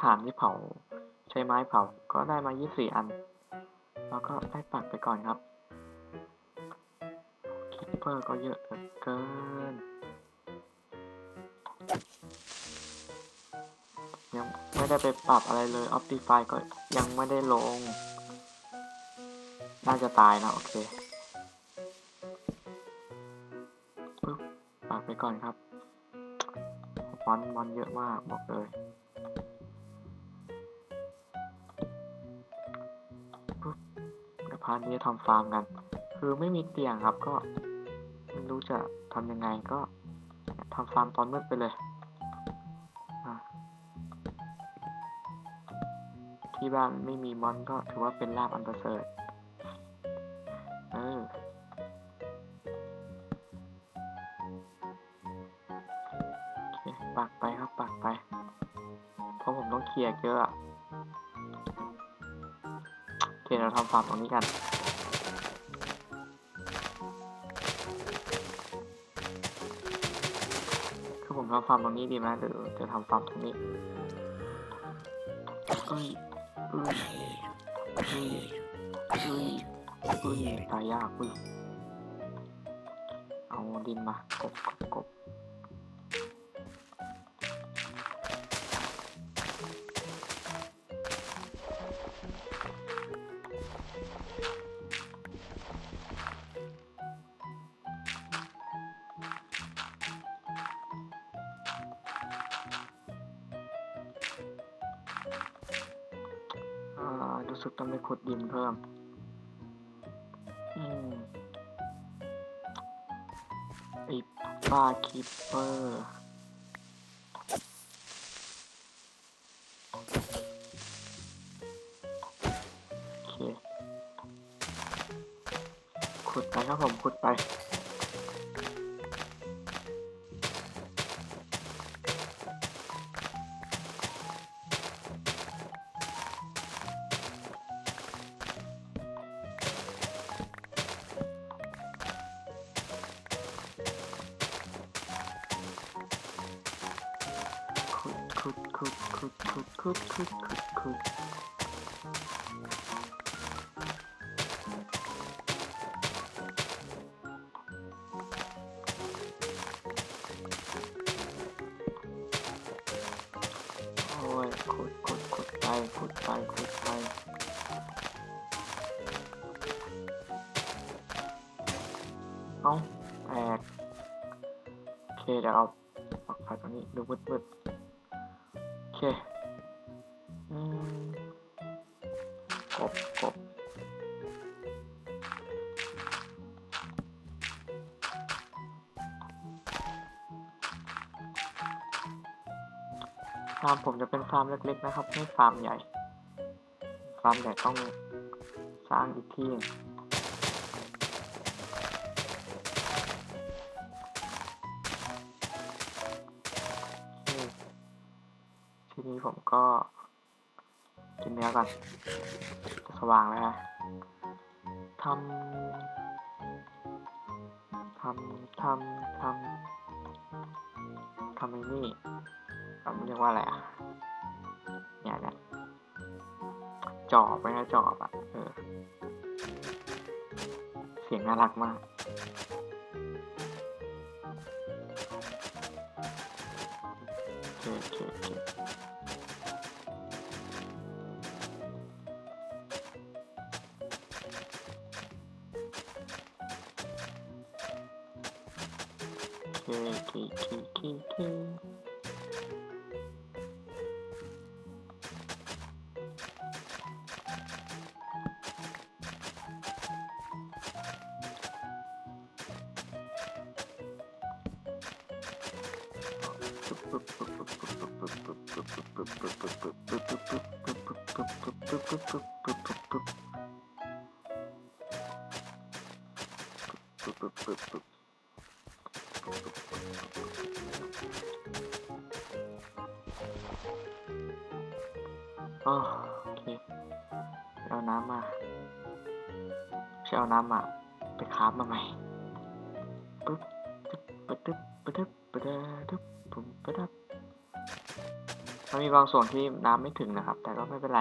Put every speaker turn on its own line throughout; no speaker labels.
ถ่านที่เผา ใช้ไม้เผาก็ได้มา 24 อัน แล้วก็ได้ปักไปก่อนครับคิปเปอร์ก็เยอะเกิน ยังไม่ได้ไปปรับอะไรเลย Optify ก็ยังไม่ได้ลง น่าจะตายนะ โอเคปึ๊บปักไปก่อนครับมอนมอนเยอะมากบอกเลย พาร์ทนี้จะทำฟาร์มกัน คือไม่มีเตียงครับก็ไม่รู้จะทำยังไงก็ทำฟาร์มตอนมืดไปเลยที่บ้านไม่มีมอนก็ถือว่าเป็นลาบอันประเสริฐเออปักไปครับปักไป เพราะผมต้องเคลียร์เยอะ เคเราทำฟาร์มตรงนี้กันคือผมทำฟาร์มตรงนี้ดีไหมหรือจะทำฟาร์มตรงนี้เอ้ยเอ้ยเอ้ยเอ้ยเอ้ยตายยากเว้ยเอาดินมากบกบ สึกต้องไปขุดดินเพิ่ม อืมไอ้ป้าคิปเปอร์โอเคขุดไปครับผมขุดไป คุกคุกคุกคุกคุกคุกคุกขุดขุดขุดไปขุดไปขุดไปเอาแอดโอเคเดี๋ยวเอาปักไฟตรงนี้ดูมืดๆ เคอืกบกบฟาร์มผมจะเป็นฟาร์มเล็กๆนะครับ ไม่ฟาร์มใหญ่ ฟาร์มใหญ่ต้องสร้างอีกที่ ผมก็กินเนื้อก่อน สว่างแล้วฮะทำทำทำทำทำไอ้นี่อะมันเรียกว่าอะไรอะ เนี่ยเนี่ยจอบไปนะจอบอะ เออ เสียงน่ารักมากโอเคโอเคโอเค โอเคเอาน้ำมาใช่เอาน้ำมาไปคราฟมาใหม่ปึ๊บปึ๊บปึ๊บปึ๊บปึ๊บปึ๊บ ปึ๊บปึ๊บปึ๊บมันมีบางส่วนที่น้ำไม่ถึงนะครับ แต่ก็ไม่เป็นไร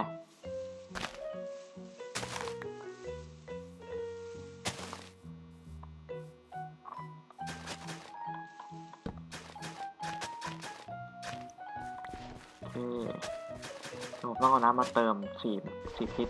โอเคผมต้องเอาน้ำมาเติมสี่สี่พิษ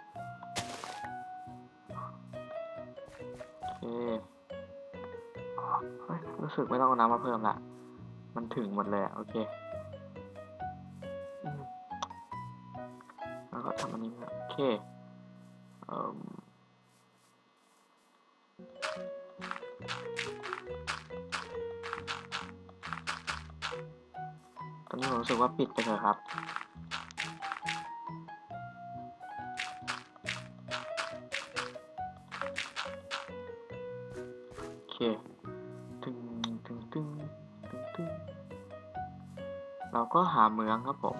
รู้สึกไม่ต้องเอาน้ำมาเพิ่มละ มันถึงหมดเลยโอเค แล้วก็ทำอันนี้โอเคเอ่มตอนนี้ผมรู้สึกว่าปิดไปเถอะครับ ก็หาเมืองครับผม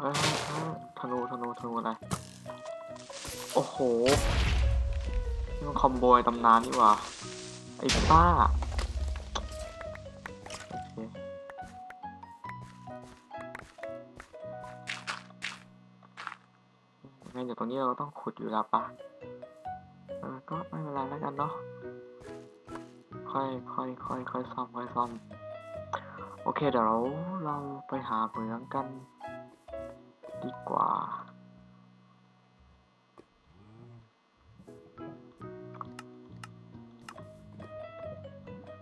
เอ้ยเอ้ยธนูธนูธนูอะไร โอ้โหนี่มันคอมโบในตำนานนี่หว่า ไอ้ป้างั้นเดี๋ยวตรงนี้เราต้องขุดอยู่แล้วปะ ก็ไม่เป็นไรแล้วกันเนาะ ค่อยค่อยค่อยค่อยซ่อมค่อยซ่อม โอเคเดี๋ยวเราเราไปหาเหมืองกัน ดีกว่า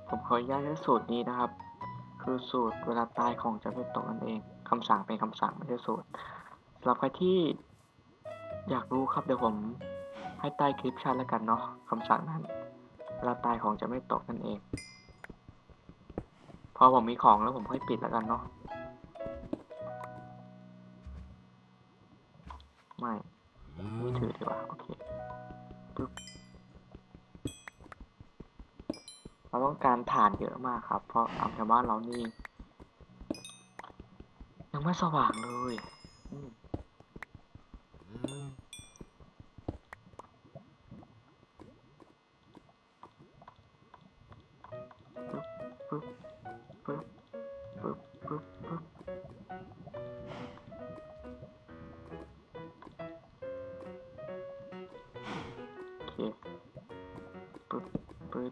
ผมขออนุญาตใช้สูตรนี้นะครับ คือสูตรเวลาตายของจะไม่ตกนั่นเองคำสั่งเป็นคำสั่งไม่ใช่สูตรสำหรับใครที่อยากรู้ครับเดี๋ยวผม ให้ใต้คลิปแชทแล้วกันเนาะคำสั่งนั้นเวลาตายของจะไม่ตกนั่นเอง พอผมมีของแล้วผมค่อยปิดแล้วกันเนาะไม่ไม่ถือดีกว่าโอเคปึ๊บเราต้องการฐานเยอะมากครับ เพราะเอาแถวบ้านเรานี่ยังไม่สว่างเลย อืม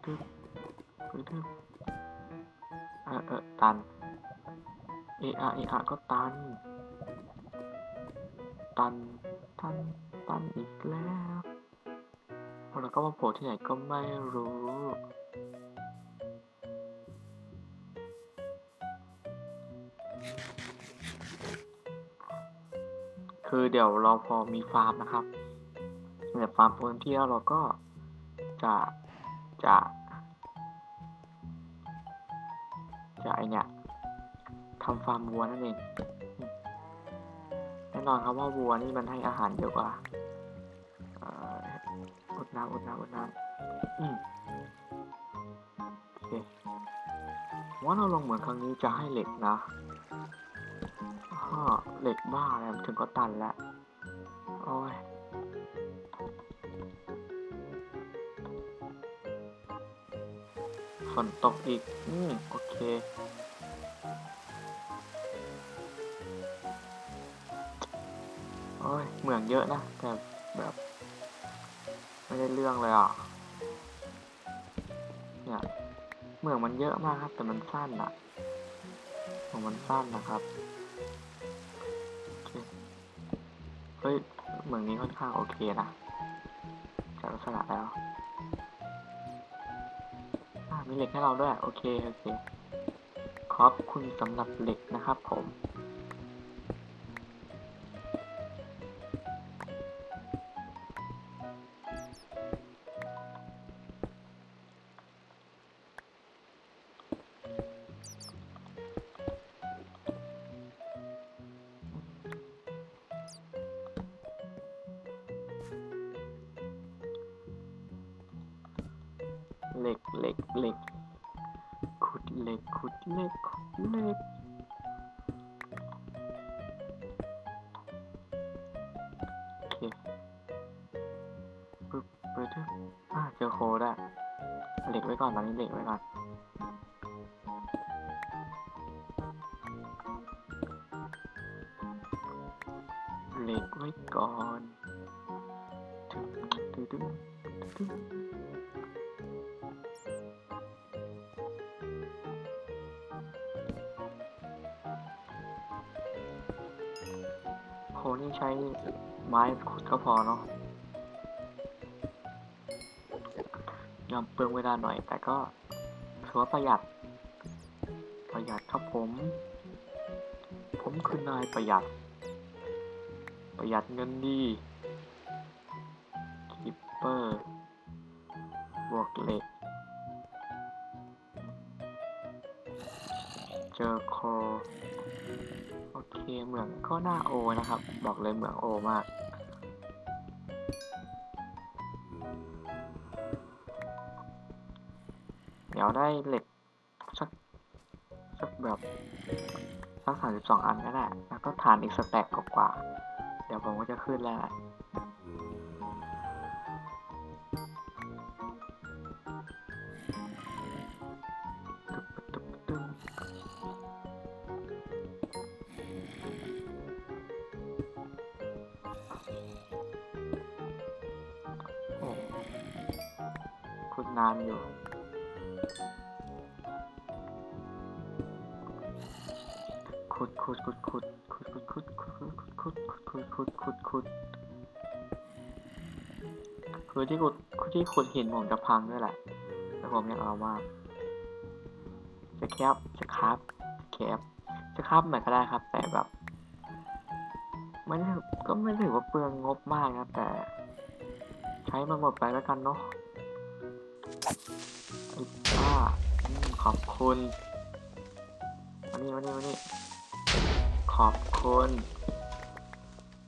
ปึ๊บปึ๊บปึ๊บปึ๊บเออเออตันเออะเออะก็ตัน ตัน ตัน ตันอีกแล้วแล้วก็มาโผล่ที่ไหนก็ไม่รู้คือเดี๋ยวเราพอมีฟาร์มนะครับเดี๋ยวฟาร์มเต็มที่แล้วเราก็จะ จะจะไอเนี่ยทำฟาร์มวัวนั่นเองแน่นอนครับว่าวัวนี่มันให้อาหารเยอะกว่าอุดน้ำอุดน้ำอุดน้ำโอเคว่าเราลงเหมือนครั้งนี้จะให้เหล็กนะเหล็กบ้าแล้วถึงก็ตันแล้วโอ้ย ฝนตกอีก อืม โอเค โอ้ย เหมืองเยอะนะ แต่แบบ ไม่ได้เรื่องเลยอะ เนี่ย เหมืองมันเยอะมากครับ แต่มันสั้นอะเหมืองมันสั้นนะครับ เฮ้ย เหมืองนี้ค่อนข้างโอเคนะจากลักษณะแล้ว มีเหล็กให้เราด้วย โอเค โอเค ขอบคุณสำหรับเหล็กนะครับผม อ่าเจอโคดอะเหล็กไว้ก่อนตอนนี้เหล็กไว้ก่อนเหล็กไว้ก่อนตึ้งตึ้งตึ้งตึ้งโคนี่ใช้ไม้ขุดก็พอเนาะ ยอมเปลืองเวลาหน่อย แต่ก็ถือว่าประหยัด ประหยัดครับผม ผมคือนายประหยัด ประหยัดเงินดีคิปเปอร์บวกเหล็ก เจอโค โอเคเหมืองก็น่าโอนะครับ บอกเลยเหมืองโอมาก ดี๋ยวได้เหล็กสักสักแบบสักสามสิบสองอันก็ได้แล้วก็ฐานอีกสแต็กกว่า เดี๋ยวผมก็จะขึ้นแล้วแหละโอ้ขุดนานอยู่ ขุดขุดขุดขุดขุดขุดขุดขุดขุดขุดขุดขุดขุดขุดคือที่ขุดคือที่ขุดหินผมจะพังด้วยแหละ แต่ผมยังเอามาก จะแคบจะคราบแคบจะคราบเหนก็ได้ครับ แต่แบบม่ได้ก็ไม่ถือว่าเปลืองงบมากนะแต่ ใช้มันหมดไปแล้วกันเนาะอ้าขอบคุณมานี่มานี่มานี่ ขอบคุณ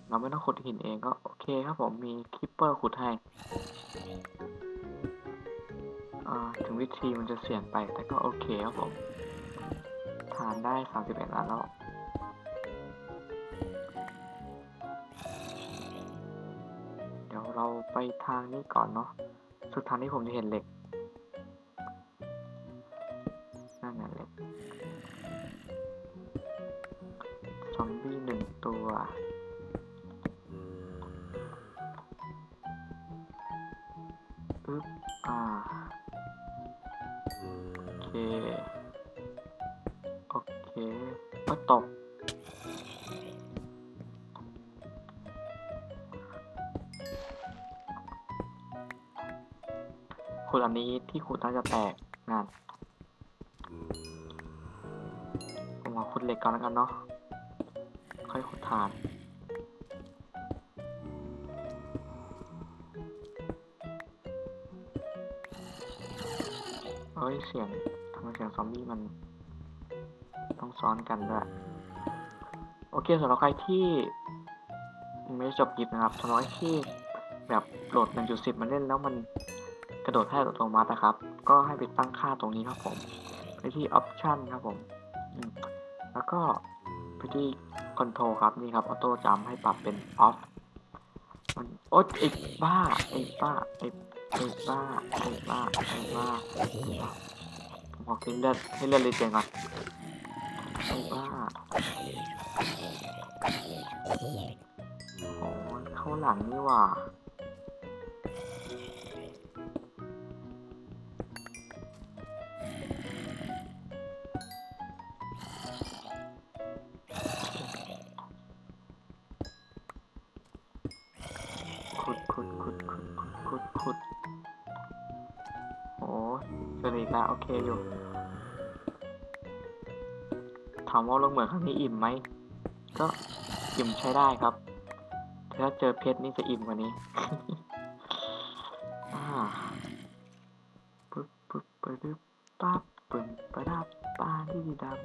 เราไม่ต้องขุดหินเองก็โอเคครับผมมีคิปเปอร์ขุดให้ถึงวิธีมันจะเสี่ยงไปแต่ก็โอเคครับผมทานได้ 31อันแล้วเดี๋ยวเราไปทางนี้ก่อนเนาะสุดทางที่ผมจะเห็นเหล็ก ซอมบี้หนึ่งตัว อึ๊บ อ่า โอเค โอเคก็ตก ขุดอันนี้ที่ขุดน่าจะแตกงานผมขอขุดเหล็กก่อนแล้วกันเนาะ ค่อยขุดถ่าน เฮ้ย เสียงทำไมเสียงซอมบี้มัน ต้องซ้อนกันด้วย โอเคสำหรับใครที่ไม่ได้จบคลิปนะครับสำหรับที่แบบโหลด 1.10 มาเล่นแล้วมันกระโดดให้อัตโนมัตินะครับ ก็ให้ไปตั้งค่าตรงนี้ครับผม ไปที่ Option ครับผมอืมแล้วก็ไปที่ Control ครับนี่ครับ Auto Jump ให้ปรับเป็น Off มันโอ๊ยไอ้บ้าไอ้บ้าไอ้ไอ้บ้าไอ้บ้าไอ้บ้าผมขอกินเลือดให้เลือดเลยเจนก่อนไอ้บ้าโอ้ยเข้าหลังนี่ว่า เจออีกแล้วโอเคอยู่ ถามว่าลงเหมือนครั้งนี้อิ่มไหม ก็อิ่มใช้ได้ครับ ถ้าเจอเพชรนี่จะอิ่มกว่านี้ปึ๊บปึ๊บปึ๊บปึ๊บปั๊บปึ่งปะดับปาที่ดำ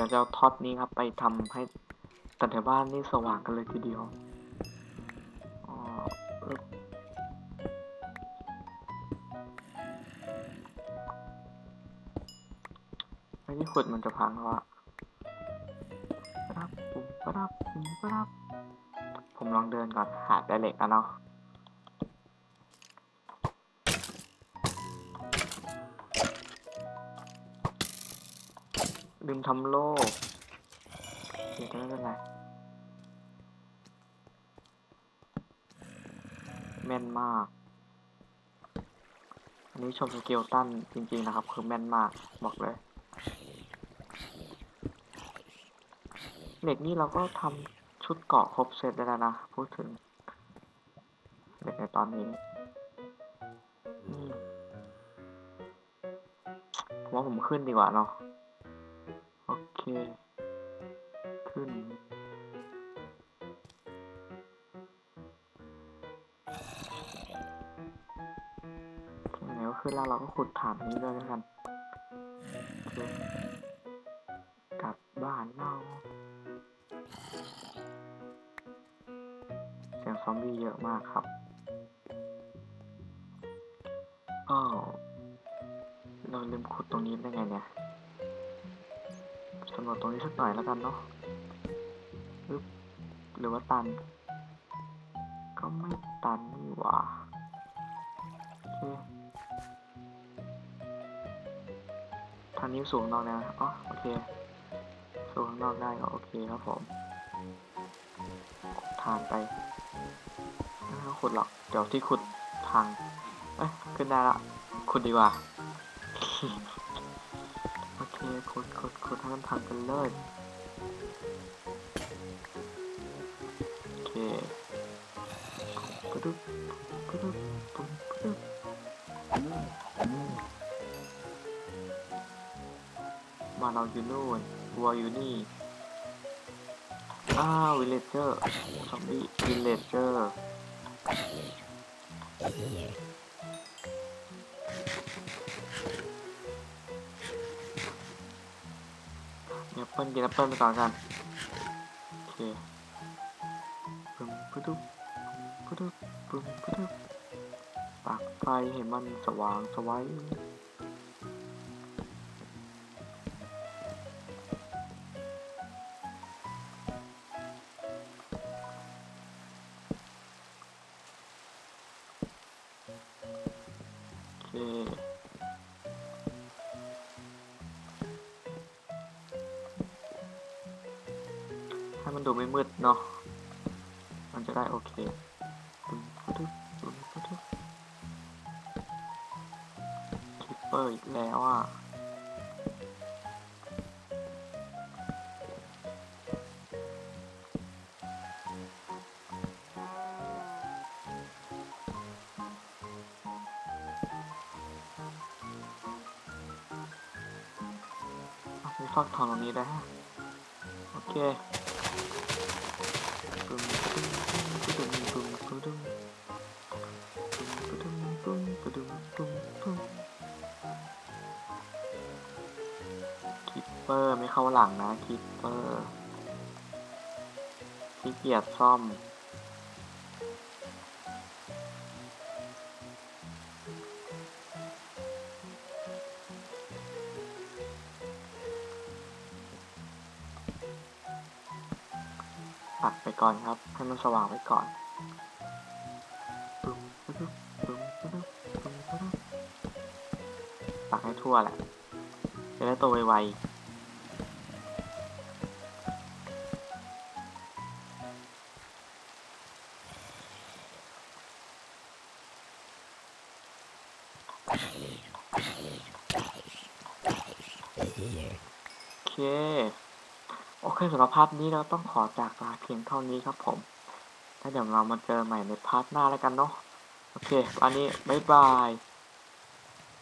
ดี๋ยวดี๋ยวจะเอาท็อตนี้ครับ ไปทำให้แต่ในบ้านนี่สว่างกันเลยทีเดียวไอ้ที่ขุดมันจะพังแล้วอะปะดับปุ่มปะดับปุ่มปะดับผมลองเดินก่อนหาแต่เหล็กอะเนาะ ลืมทำโล่เดี๋ยวไม่เป็นไรแม่นมาก อันนี้ชมสเกลตันจริงๆนะครับ คือแม่นมากบอกเลยเหล็กนี่เราก็ทำชุดเกาะครบเซตได้แล้วนะพูดถึงเหล็กในตอนนี้ผมว่าผมขึ้นดีกว่าเนาะ ขึ้นแล้วขึ้นแล้วเราก็ขุดฐานนี้เลยแล้วกันกลับบ้านเราเสียงซอมบี้เยอะมากครับอ้าวเราลืมขุดตรงนี้ได้ไงเนี่ยำรวจตรงนี้สักหน่อยแล้วกันเนาะหรือว่าตัน ก็ไม่ตันนี่หว่าทางนี้สูงนอกนะอ๋อโอเค สูงข้างนอกได้ก็โอเคครับผมทางไปไม่ต้องขุดหรอก เดี๋ยวที่ขุดทางเอ้ยขึ้นได้ละ ขุดดีกว่า โอเค ขุดขุด ขุดให้มันทำกันเลยโอเคกระดึบกระดึบปุ๊บกระดึบมาเราอยู่นู่นวัวอยู่นี่อ้าววิลเลจเจอร์ซอมบี้วิลเลจเจอร์ ปิลกินแอปเปิ้ลไปก่อนกันโอเคปึ้มปึ๊ดุ๊บปึ๊ดุ๊บปึ้มปึ๊ดุ๊บปักไฟให้มันสว่างสวัยโอเค ดูไม่มืดเนาะ มันจะได้โอเคปึ้มปึ๊ดุ๊บปึ้มปึ๊ดุ๊บคิปเปอร์อีกแล้วอะมีฟักทองตรงนี้ได้วยฮะโอเค เปอร์ไม่เข้าหลังนะคิปเปอร์ขี้เกียจซ่อมปักไปก่อนครับ ให้มันสว่างไว้ก่อนปักให้ทั่วแหละ จะได้โตไวๆ พื่อสำหรับพาร์นี้เราต้องขอจากลาเพียงเท่านี้ครับผมแล้วเดี๋ยวเรามาเจอใหม่ในพาร์ทหน้าแล้วกันเนาะ โอเควันนี้ บ๊ายบาย